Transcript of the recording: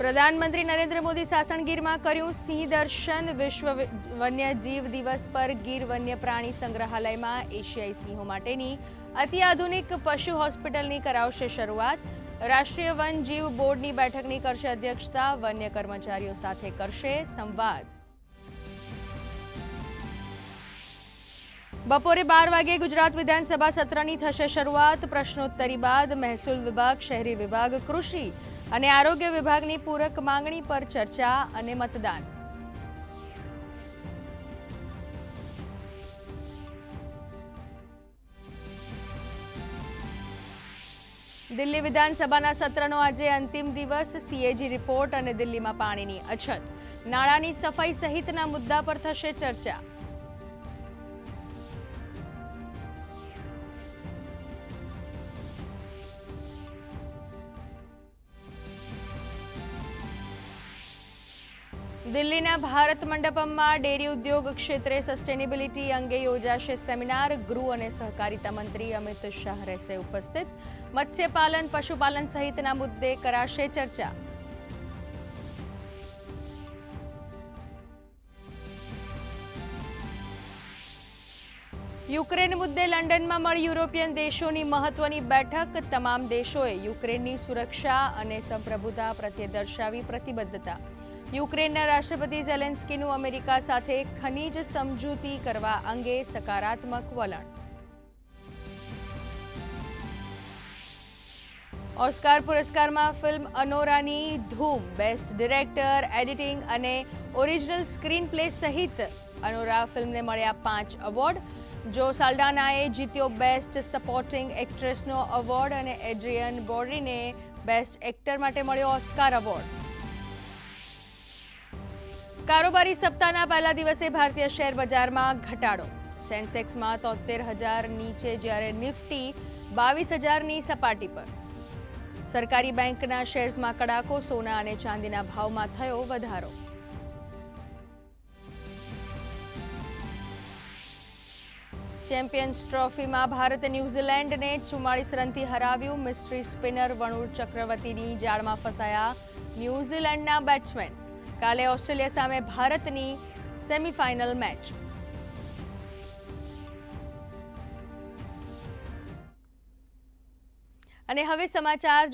પ્રધાનમંત્રી નરેન્દ્ર મોદી સાસણગીરમાં કર્યું સિંહ દર્શન વિશ્વ વન્યજીવ દિવસ પર ગીર વન્ય પ્રાણી સંગ્રહાલયમાં એશિયાઈ સિંહો માટેની અત્યાધુનિક પશુ હોસ્પિટલની કરાવશે શરૂઆત. રાષ્ટ્રીય વન જીવ બોર્ડની બેઠકની કરશે અધ્યક્ષતા. વન્ય કર્મચારીઓ સાથે કરશે સંવાદ. બપોરે બાર વાગે ગુજરાત વિધાનસભા સત્રની થશે શરૂઆત. પ્રશ્નોત્તરી બાદ મહેસૂલ વિભાગ, શહેરી વિભાગ, કૃષિ અને આરોગ્ય વિભાગની પૂરક માંગણી પર ચર્ચા અને મતદાન. દિલ્હી વિધાનસભાના સત્રનો આજે અંતિમ દિવસ. સીએજી રિપોર્ટ અને દિલ્હીમાં પાણીની અછત. નાણાંની સફાઈ સહિતના મુદ્દા પર થશે ચર્ચા. દિલ્હીના ભારત મંડપમમાં ડેરી ઉદ્યોગ ક્ષેત્રે સસ્ટેનેબિલિટી અંગે યોજાશે સેમિનાર. ગૃહ અને સહકારિતા મંત્રી અમિત શાહ રહેશે ઉપસ્થિત. મત્સ્યપાલન, પશુપાલન સહિતના મુદ્દે કરાશે ચર્ચા. યુક્રેન મુદ્દે લંડનમાં મળી યુરોપિયન દેશોની મહત્વની બેઠક. તમામ દેશોએ યુક્રેનની સુરક્ષા અને સંપ્રભુતા પ્રત્યે દર્શાવી પ્રતિબદ્ધતા. યુક્રેનના રાષ્ટ્રપતિ ઝેલેન્સ્કીનું અમેરિકા સાથે ખનીજ સમજૂતી કરવા અંગે સકારાત્મક વલણ. ઓસ્કાર પુરસ્કારમાં ફિલ્મ અનોરાની ધૂમ, બેસ્ટ ડિરેક્ટર, એડિટિંગ અને ઓરિજિનલ સ્ક્રીન પ્લે સહિત અનોરા ફિલ્મને મળ્યા પાંચ એવોર્ડ. જો સાલ્ડાનાએ જીત્યો બેસ્ટ સપોર્ટિંગ એક્ટ્રેસનો એવોર્ડ અને એડ્રિયન બોર્ડીને બેસ્ટ એક્ટર માટે મળ્યો ઓસ્કાર એવોર્ડ. કારોબારી સપ્તાહના પહેલા દિવસે ભારતીય શેર બજારમાં ઘટાડો. સેન્સેક્સમાં તોતેર હજાર નીચે જ્યારે નિફ્ટી બાવીસ હજારની સપાટી પર. સરકારી બેંકના શેર્સમાં કડાકો, સોના અને ચાંદીના ભાવમાં થયો વધારો. ચેમ્પિયન્સ ટ્રોફીમાં ભારતે ન્યૂઝીલેન્ડને ચુમ્માળીસ રનથી હરાવ્યું. મિસ્ટ્રી સ્પિનર વણુર ચક્રવર્તીની જાળમાં ફસાયા ન્યૂઝીલેન્ડના બેટ્સમેન. કાલે ઓસ્ટ્રેલિયા સામે ભારતની સેમીફાઇનલ મેચ. અને હવે સમાચાર